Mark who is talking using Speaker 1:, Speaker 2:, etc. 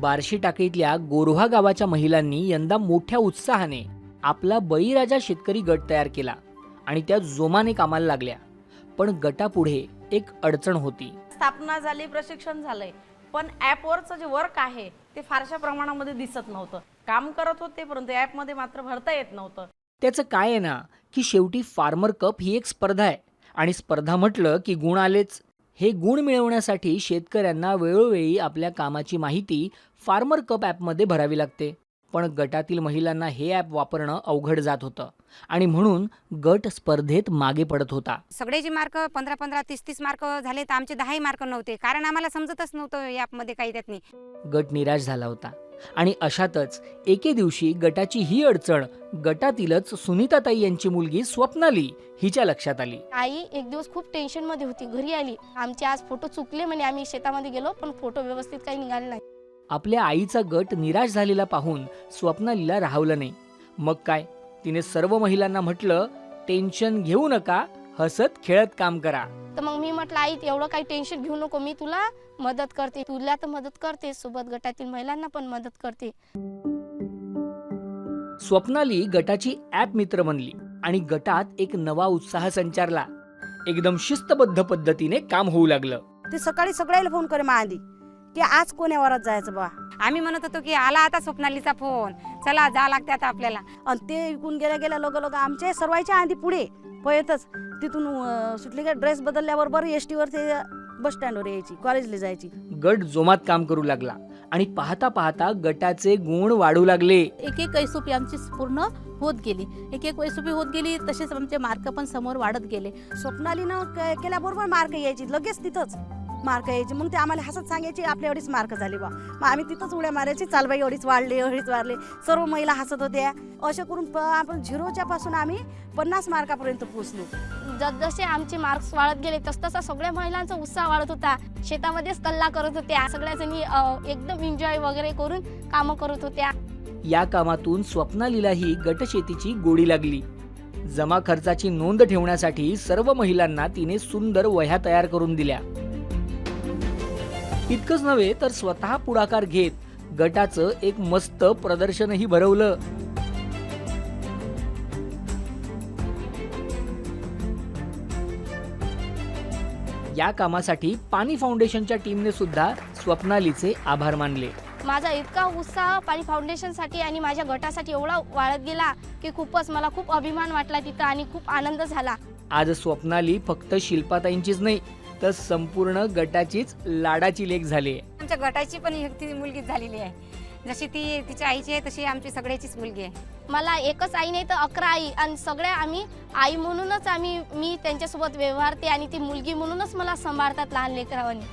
Speaker 1: बार्शी टाकीतल्या गोरव्हा गावाच्या महिलांनी यंदा मोठ्या उत्साहाने आपला बळीराजा शेतकरी गट तयार केला आणि त्या जोमाने कामाला लागल्या. पण गटापुढे एक अडचण होती.
Speaker 2: स्थापना झाली प्रशिक्षण झालंय. पण ॲपवरचं जे वर्क आहे ते फारशा प्रमाणामध्ये दिसत नव्हतं. काम करत होते परंतु ॲपमध्ये मात्र भरता येत नव्हतं.
Speaker 1: त्याचं काय आहे ना की शेवटी फार्मर कप ही एक स्पर्धा आहे. आणि स्पर्धा म्हटलं की गुण आलेच हे गुण मिळवण्यासाठी शेतकऱ्यांना वेळोवेळी आपल्या कामाची माहिती फार्मर कप ॲपमध्ये भरावी लागते. पण गटातील महिलांना हे ॲप वापरणं अवघड जात होतं आणि म्हणून गट स्पर्धेत मागे पडत होता.
Speaker 3: सगळेचे मार्क पंधरा पंधरा तीस तीस मार्क झाले तर आमचे दहाही मार्क नव्हते. कारण आम्हाला समजतच नव्हतं ॲपमध्ये काही त्यात नाही
Speaker 1: गट निराश झाला होता. आणि अशातच एके दिवशी गटाची ही अडचण गटातीलच सुनीताताई यांची मुलगी स्वप्नाली हिच्या लक्षात आली.
Speaker 4: आई एक दिवस खूप टेन्शनमध्ये होती. घरी आली. आमचे आज फोटो चुकले म्हणे. आम्ही शेतामध्ये गेलो पण फोटो व्यवस्थित काही निघाले नाही.
Speaker 1: आपल्या आईचा गट निराश झालेला पाहून स्वप्नालीला राहवलं नाही. मग काय? तिने सर्व महिलांना म्हटलं टेन्शन घेऊ नका. हसत खेळत काम करा.
Speaker 4: तर मग मी म्हटलं आई एवढं काही टेन्शन घेऊ नको. मी तुला मदत करते. तुला तर मदत करते. सोबत गटातील महिलांना पण मदत करते.
Speaker 1: स्वप्नाली गटाची ॲप मित्र बनली आणि गटात एक नवा उत्साह संचारला. एकदम शिस्तबद्ध पद्धतीने काम होऊ लागलं.
Speaker 5: ते सकाळी सगळ्याला फोन करे आधी की आज कोण्या वरात जायचं बा?
Speaker 3: आम्ही म्हणत होतो की आला आता स्वप्नालीचा फोन. चला जा लागते आता आपल्याला.
Speaker 5: आणि ते इकून गेल्या गेल्या लोक लोक आमच्या सर्वांच्या आधी पुढे. पळतच. तिथून अं, सुटली का ड्रेस बदलल्याबरोबर एस टीवर ते बस स्टँडवर यायची कॉलेजला जायची.
Speaker 1: गट जोमात काम करू लागला. आणि पाहता पाहता गटाचे गुण वाढू लागले.
Speaker 6: एक एक ऐसोपी आमची पूर्ण होत गेली. एक एक ऐसोपी होत गेली तसेच आमचे मार्क पण समोर वाढत गेले.
Speaker 5: स्वप्नालीनं क- केल्याबरोबर मार्क यायची लगेच तिथंच. मार्क यायची. मग ते आम्हाला हसत सांगायची आपल्या एवढीच मार्क झाली बा मग आम्ही तिथंच उड्या मारायची चाल बाई एवढीच वाढले एवढीच वाढले. सर्व महिला हसत होत्या. असे करून प- आपण झिरोच्या पासून आम्ही पन्नास मार्कापर्यंत पोहोचलो.
Speaker 4: जसजसे आमचे मार्क्स वाढत गेले तसतसा सगळ्या महिलांचा उत्साह वाढत होता. शेतामध्येच कल्ला करत होत्या. सगळ्या जणी अं, एकदम एन्जॉय वगैरे करून कामं करत होत्या.
Speaker 1: या कामातून स्वप्नालीलाही गटशेतीची गोडी लागली. जमा खर्चाची नोंद ठेवण्यासाठी सर्व महिलांना तिने सुंदर वह्या तयार करून दिल्या. इतकंच नव्हे तर स्वतः पुढाकार घेत गटाचं एक मस्त प्रदर्शनही भरवलं. या कामासाठी पाणी फाउंडेशनच्या टीमने सुद्धा स्वप्नालीचे आभार मानले.
Speaker 4: माझा इतका उत्साह पाणी फाउंडेशनसाठी आणि माझ्या गटासाठी एवढा वाढत गेला की खूपच मला खूप अभिमान वाटला तिथं आणि खूप आनंद झाला.
Speaker 1: आज स्वप्नाली फक्त शिल्पाताईंचीच नाही तर संपूर्ण गटाचीच लाडाची लेख झाली
Speaker 3: आमच्या गटाची पण एक ती मुलगी झालेली आहे. जशी ती तिच्या आईची आहे तशी आमची सगळ्याचीच मुलगी आहे.
Speaker 4: मला एकच आई नाही तर अकरा आई. आणि सगळ्या आम्ही आई म्हणूनच आम्ही मी त्यांच्यासोबत व्यवहारते आणि ती मुलगी म्हणूनच मला सांभाळतात लहान लेकरावानी